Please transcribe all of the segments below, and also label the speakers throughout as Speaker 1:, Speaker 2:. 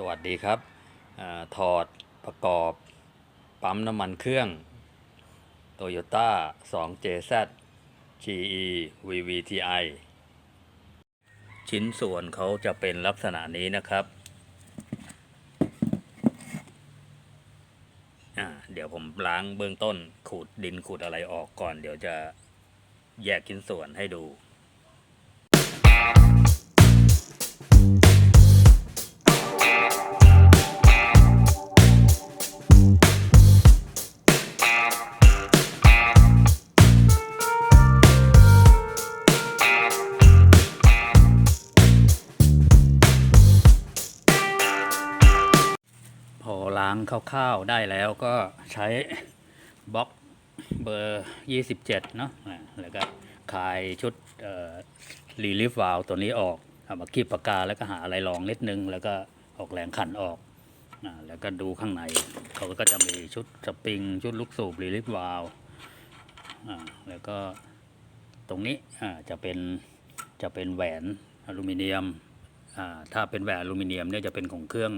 Speaker 1: สวัสดีครับอถอดประกอบปั๊มน้ำมันเครื่อง Toyota 2JZ GE VVTi ชิ้นส่วนเขาจะเป็นลักษณะนี้นะครับอ่าเดี๋ยวผมล้างเบื้องต้นขูดดินขูดอะไรออกก่อน เดี๋ยวจะแยกชิ้นส่วนให้ดูพอางคร่าวๆได้แล้วก็ใช้บล็อกเบอร์ 27 เนาะแล้วก็คายชุดรีลิฟวาลตัวนี้ออกเอามาคีบปากกาแล้วก็หาอะไรรองนิดนึง แล้วก็ออกแรงขันออกแล้วก็ดูข้างในเขาก็จะมีชุดสปริง ชุดลูกสูบรีลิฟวาลอ่าแล้วก็ตรงนี้อ่าจะเป็นจะเป็นแหวนอลูมิเนียม ถ้าเป็นแหวนอลูมิเนียมเนี่ยจะเป็นของเครื่อง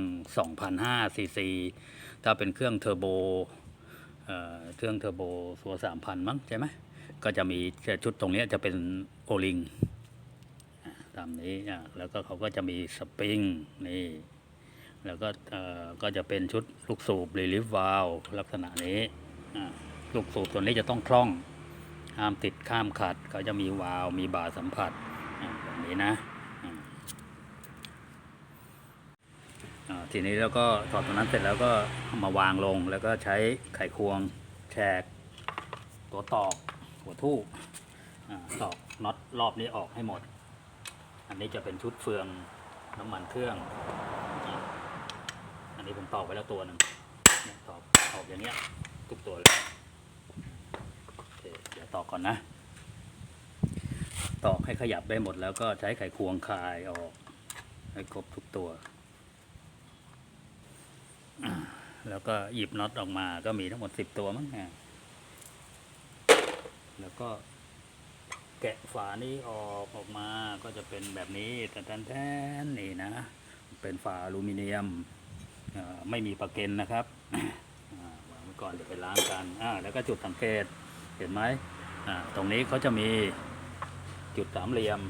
Speaker 1: 2,500ซีซีถ้าเป็นเครื่องเทอร์โบเครื่องเทอร์โบตัว3,000 มั้งใช่ไหมก็จะมีชุดตรงนี้จะเป็นโอลิงตามนี้แล้วก็เขาก็จะมีสปริงนี่แล้วก็ก็จะเป็นชุดลูกสูบรีลิฟวาลลักษณะนี้ลูกสูบตัวนี้จะต้องคล่องห้ามติดข้ามขัดเขาจะมีวาลมีบาสัมผัสแบบนี้นะ อ่า ทีนี้แล้วก็ถอดตัวนั้นเสร็จแล้วก็มาวางลงแล้วก็ใช้ไขควงแฉกตัวตอกหัวทู่ตอกน็อตรอบนี้ออกให้หมด อันนี้จะเป็นชุดเฟืองน้ำมันเครื่อง อันนี้ผมตอกไว้แล้วตัวหนึ่งตอกตอกอย่างเงี้ยทุกตัวเลยเดี๋ยวตอกก่อนนะ ตอกให้ขยับได้หมดแล้วก็ใช้ไขควงคายออกให้ครบทุกตัว แล้วก็หยิบน็อตออกมาก็มีทั้งหมดสิบตัวมั้งอะแล้วก็แกะฝานี้ออกออกมาก็จะเป็นแบบนี้แต่แทนๆนี่นะ เป็นฝาอลูมิเนียมไม่มีประเก็นนะครับวางไว้ก่อนเดี๋ยวไปล้างกันแล้วก็จุดสังเกตเห็นไหมตรงนี้เขาจะมีจุดสามเหลี่ยม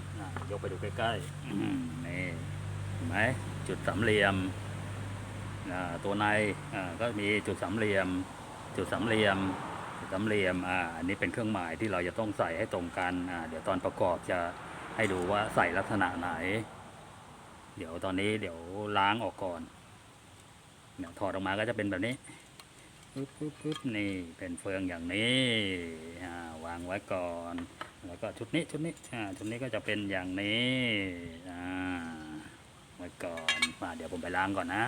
Speaker 1: ยกไปดูใกล้ๆนี่เห็นไหมจุดสามเหลี่ยม ตัวในก็มีจุดสามเหลี่ยม จุดสามเหลี่ยมสามเหลี่ยมอ่าอันนี้เป็นเครื่องหมายที่เราจะต้องใส่ให้ตรงกันอ่าเดี๋ยวตอนประกอบจะให้ดูว่าใส่ลักษณะไหน เดี๋ยวตอนนี้เดี๋ยวล้างออกก่อนเนี่ยวถอดออกมาก็จะเป็นแบบนี้ปึ๊บปึ๊บปึ๊บนี่เป็นเฟืองอย่างนี้าวางไว้ก่อน แล้วก็ชุดนี้ชุดนี้ชุดนี้ก็จะเป็นอย่างนี้อ่าไว้ก่อนมาเดี๋ยวผมไปล้างก่อนนะ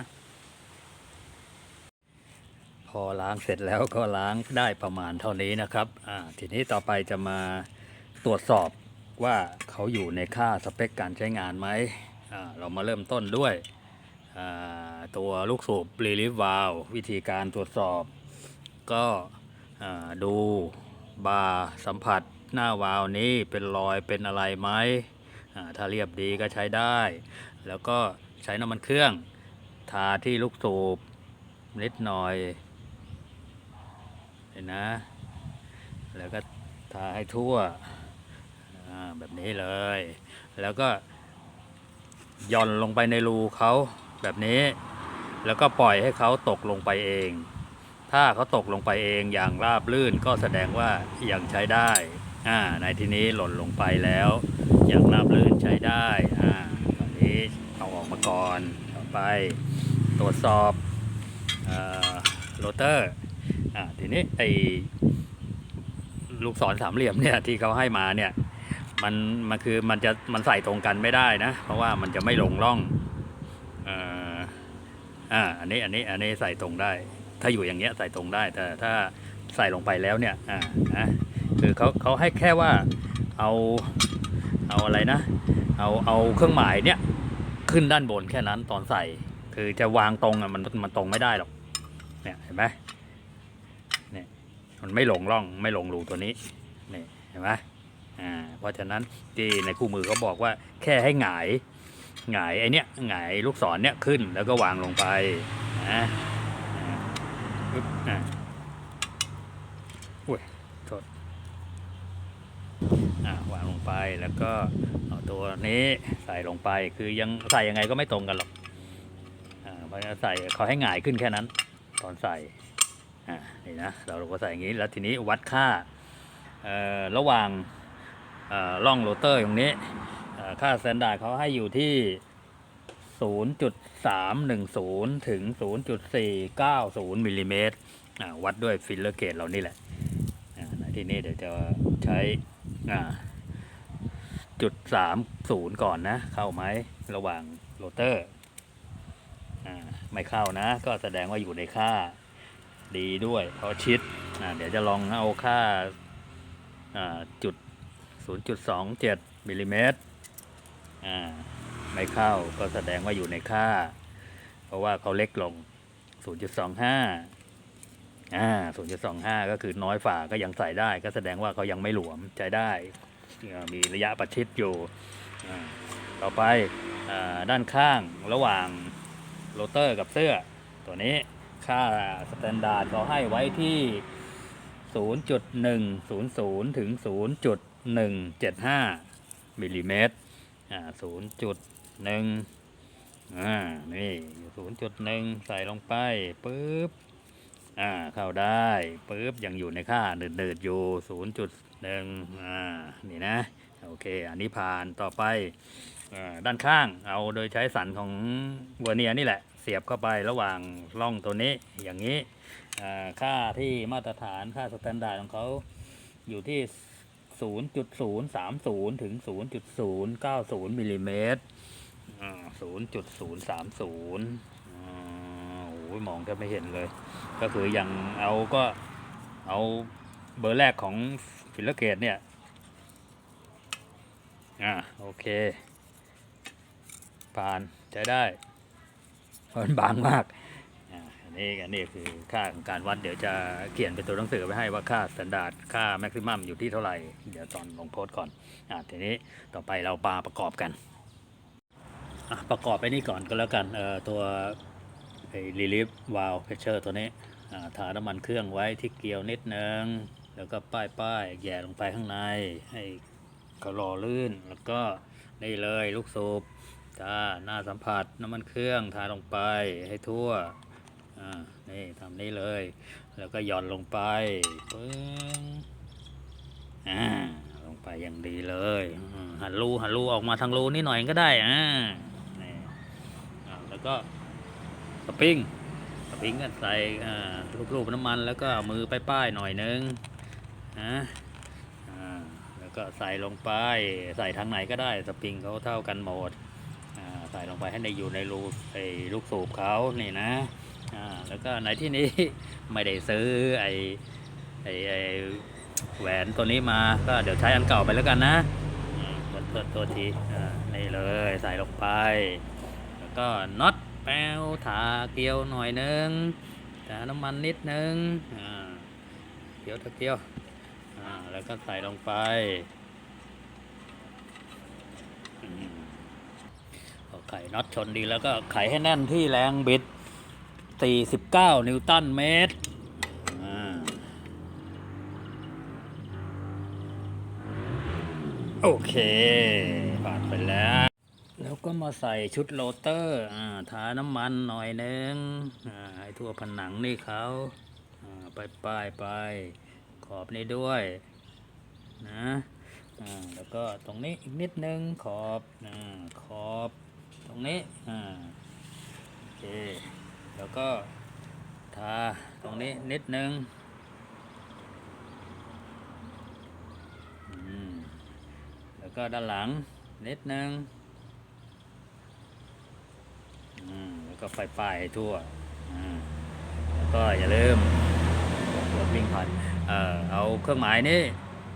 Speaker 1: อล้างเสร็จแล้วก็ล้างได้ประมาณเท่านี้นะครับทีนี้ต่อไปจะมาตรวจสอบว่าเขาอยู่ในค่าสเปคการใช้งานไหมเรามาเริ่มต้นด้วยตัวลูกสูบ Relief Valve วิธีการตรวจสอบ ก็ดูบาร์สัมผัสหน้าวาล์นี้เป็นรอยเป็นอะไรไหมถ้าเรียบดีก็ใช้ได้ แล้วก็ใช้น้ำมันเครื่อง ทาที่ลูกสูบนิดหน่อย เห็นนะ แล้วก็ทาให้ทั่วแบบนี้เลย แล้วก็ย่อนลงไปในรูเขาแบบนี้ แล้วก็ปล่อยให้เขาตกลงไปเอง ถ้าเขาตกลงไปเองอย่างราบลื่นก็แสดงว่ายังใช้ได้อ่าในที่นี้หล่นลงไปแล้วอย่างราบลื่นใช้ได้อ่าตอนนี้เอาออกมาก่อนต่อไปตรวจสอบโรเตอร์ อ่าทีนี้ไอ้ลูกศรสามเหลี่ยมเนี่ยที่เขาให้มาเนี่ย มันมันคือมันจะมันใส่ตรงกันไม่ได้นะ เพราะว่ามันจะไม่ลงร่องอ่ออ่าอันนี้อันนี้อันนี้ใส่ตรงได้ ถ้าอยู่อย่างเงี้ยใส่ตรงได้ แต่ถ้าใส่ลงไปแล้วเนี่ยอ่านะคือเขาเขาให้แค่ว่าเอาเอาอะไรนะ เอาเอาเครื่องหมายเนี่ยขึ้นด้านบนแค่นั้นตอนใส่ คือจะวางตรงอะมันมันตรงไม่ได้หรอกเนี่ยเห็นไหม ไม่ลงร่องไม่ลงรูตัวนี้นี่เห็นไหมอ่าเพราะฉะนั้นที่ในคู่มือเขาบอกว่าแค่ให้หงายหงายไอเนี้ยหงายลูกศรเนี้ยขึ้นแล้วก็วางลงไปนะอ่าปึ๊บอะอุ้ยโทษอ่าวางลงไปแล้วก็เอาตัวนี้ใส่ลงไปคือยังใส่ยังไงก็ไม่ตรงกันหรอกอ่าเพราะฉะนั้นใส่เขาให้หงายขึ้นแค่นั้น ตอนใส่อ่า นี่นะเราก็ใส่อย่างนี้แล้วทีนี้วัดค่าระหว่างเอ่อร่องโรเตอร์ตรงนี้ค่าสแตนดาร์ดเขาให้อยู่ที่ 0.310 ถึง 0.490มิลลิเมตรวัดด้วยฟิลเลอร์เกจเรานี่แหละที่นี้เดี๋ยวจะใช้จุดสามศูนย์ก่อนนะ เข้าไหมระหว่างโรเตอร์ไม่เข้านะ ก็แสดงว่าอยู่ในค่า ดีด้วยเพราะชิดเดี๋ยวจะลองเอาค่าจุด 0.27มิลลิเมตรไม่เข้าก็แสดงว่าอยู่ในค่า เพราะว่าเขาเล็กลง 0.25อ่า0.25 ก็คือน้อยฝ่าก็ยังใส่ได้ ก็แสดงว่าเขายังไม่หลวมใช้ได้ มีระยะประชิดอยู่ ต่อไปอด้านข้างระหว่างโรเตอร์กับเสื้อตัวนี้ ค่าสแตนดาร์ดเขาให้ไว้ที่ 0.100 ถึง 0.175 มิลลิเมตรอ่า0.1อ่านี่ 0.1 ใส่ลงไปปึ๊บอ่าเข้าได้ปึ๊บยังอยู่ในค่าเดิดๆอยู่ 0.1อ่านี่นะโอเค อันนี้ผ่านต่อไปอด้านข้างเอาโดยใช้สันของเวัวเนียนี่แหละ เสียบเข้าไประหว่างร่องตัวนี้อย่างนี้ค่าที่มาตรฐานค่าสแตนดาร์ดของเขาอยู่ที่ 0.030 ถึง 0.090มิลลิเมตร0.030อ่าโอ้ยมองแทบไม่เห็นเลย ก็คืออย่างเอาก็เอาเบอร์แรกของฟิลเลอร์เกตเนี่ย อ่าโอเค ผ่านใช้ได้ เพราะมันบางมากอันนี้อันนี้คือค่าของการวัดเดี๋ยวจะเขียนเป็นตัวหนังสือไว้ให้ว่าค่าสแตนดาร์ดค่าแม็กซิมัมอยู่ที่เท่าไหร่ เดี๋ยวตอนลงโพสต์ก่อนอ่าทีนี้ต่อไปเรามาประกอบกันอะประกอบไปนี่ก่อนก็แล้วกันเอ่อตัวรีลิฟวาลเพชเชอร์ตัวนี้อ่าทาน้ำมันเครื่องไว้ที่เกลียวนิดนึง แล้วก็ป้ายป้ายแย่ลงไปข้างในให้เขาหล่อลื่น แล้วก็นี่เลยลูกสูบ จ้าหน้าสัมผัสน้ำมันเครื่องทาลงไปให้ทั่วอ่านี่ทำนี้เลย แล้วก็หย่อนลงไปปึ้งอ่าลงไปอย่างดีเลยหันรูหันรูออกมาทางรูนิดหน่อยก็ได้อ่านี่อ่าแล้วก็สปริงสปริงก็ใส่อ่าลูกๆน้ำมันแล้วก็เอามือไป้ายๆหน่อยนึงนะอ่าแล้วก็ใส่ลงไปใส่ทางไหนก็ได้สปริงเขาเท่ากันหมด ลงไปให้ในอยู่ในรูไอ้ลูกสูบเขานี่นะอ่าแล้วก็ในที่นี้ไม่ได้ซื้อไอ้ไอ้ไอ้แหวนตัวนี้มาก็เดี๋ยวใช้อันเก่าไปแล้วกันนะอืมขอโทษตัวทีอ่านี่เลยใส่ลงไป แล้วก็น็อตแปวถาเกลียวหน่อยนึงถาน้ำมันนิดนึงอ่าเกลียวตะเกียวอ่าแล้วก็ใส่ลงไปอืมพอ ไขน็อตชนดีแล้วก็ไขให้แน่นที่แรงบิด 49 นิวตันเมตรโอเคผ่านไปแล้ว แล้วก็มาใส่ชุดโรเตอร์อ่าทาน้ำมันหน่อยนึงอ่าให้ทั่วผนังนี่เขาอ่าไปป้ายไปขอบนี้ด้วยนะอ่าแล้วก็ตรงนี้อีกนิดนึงขอบอ่าขอบ รงนี้อ่าโอเคแล้วก็ทาตรงนี้นิดนึงแล้วก็ด้านหลังนิดนึงอืมแล้วก็ไฟป้ายทั่วอืมแล้วก็อย่าลืมรถวิ่งผ่านเอ่อเอาเครื่องหมายนี้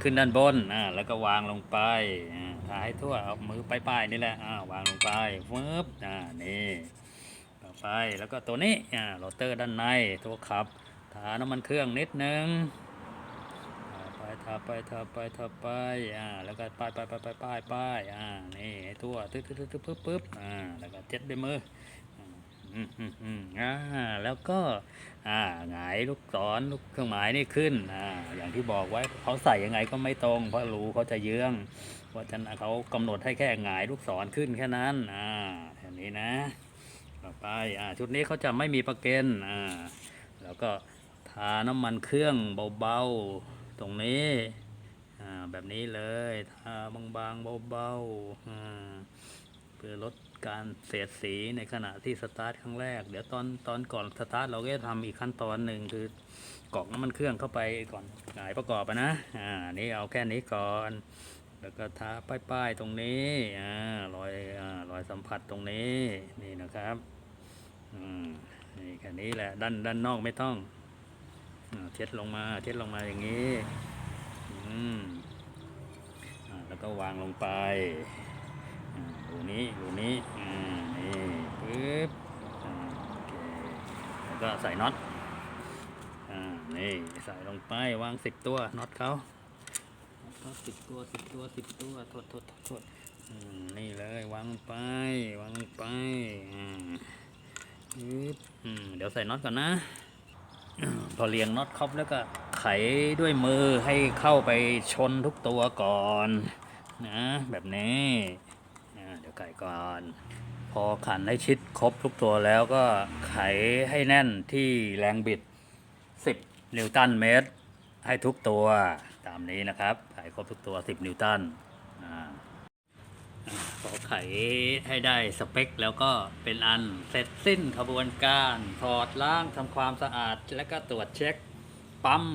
Speaker 1: ขึ้นด้านบนอ่าแล้วก็วางลงไปอ่า ทายทั่วเอามือป้ายๆนี่แหละอ่าวางลงไปฟึบอ่านี่ต่อไปแล้วก็ตัวนี้อ่าโรเตอร์ด้านในตัวขับทาน้ำมันเครื่องนิดนึงอ่าไปทาไปทาไปทาไปอ่าแล้วก็ป้ายป้ายป้ายป้ายป้ายป้ายอ่านี่ทั่วตึ๊ดตึ๊ดตึ๊ดตึ๊ดปึ๊บปึ๊บอ่าแล้วก็เจ็ดด้วยมือ อ่าแล้วก็อ่าหงายลูกศรลูกเครื่องหมายนี่ขึ้นอ่าอย่างที่บอกไว้เขาใส่ยังไงก็ไม่ตรง เพราะรู้เขาจะเยื้องเพราะฉะนั้นเขากำหนดให้แค่หงายลูกศรขึ้นแค่นั้นอ่าแค่นี้นะต่อไปอ่าชุดนี้เขาจะไม่มีประเก็นอ่าแล้วก็ทาน้ำมันเครื่องเบาๆตรงนี้อ่าแบบนี้เลยทาบางๆเบาๆอ่าเพื่อลด การเสียดสีในขณะที่สตาร์ทครั้งแรก เดี๋ยวตอนตอนก่อนสตาร์ทเราก็จะทำอีกขั้นตอนหนึ่งคือกรอกน้ำมันเครื่องเข้าไปก่อนหายประกอบนะ อ่า นี่เอาแค่นี้ก่อน แล้วก็ทาป้ายๆตรงนี้ อ่ารอยอ่ารอยสัมผัสตรงนี้ นี่นะครับ อืม นี่แค่นี้แหละ ด้านด้านนอกไม่ต้องอเช็ดลงมา เช็ดลงมาอย่างนี้ อืมอ่าแล้วก็วางลงไป อ่าดูนี้ดูนี้อ่านี่ปึ๊บโอเคแล้วก็ใส่น็อตอ่านี่ใส่ลงไปวางสิบตัวน็อตเขาน็อตเขาสิบตัวสิบตัวสิบตัวทษโทษโทษโทษอืมนี่เลยวางไปวางไปอ่าปึ๊บเดี๋ยวใส่น็อตก่อนนะพอเรียงน็อตครบแล้วก็ไขด้วยมือให้เข้าไปชนทุกตัวก่อน นะ แบบนี้ ไขก่อน พอขันให้ชิดครบทุกตัวแล้วก็ไขให้แน่นที่แรงบิด 10 นิวตันเมตร ให้ทุกตัวตามนี้นะครับ ไขครบทุกตัว 10 นิวตันขอไขให้ได้สเปค แล้วก็เป็นอันเสร็จสิ้นขบวนการถอดล้างทำความสะอาด และก็ตรวจเช็คปั๊ม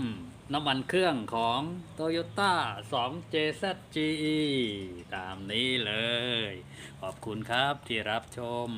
Speaker 1: น้ำมันเครื่องของ Toyota 2 JZGE ตามนี้เลย ขอบคุณครับที่รับชม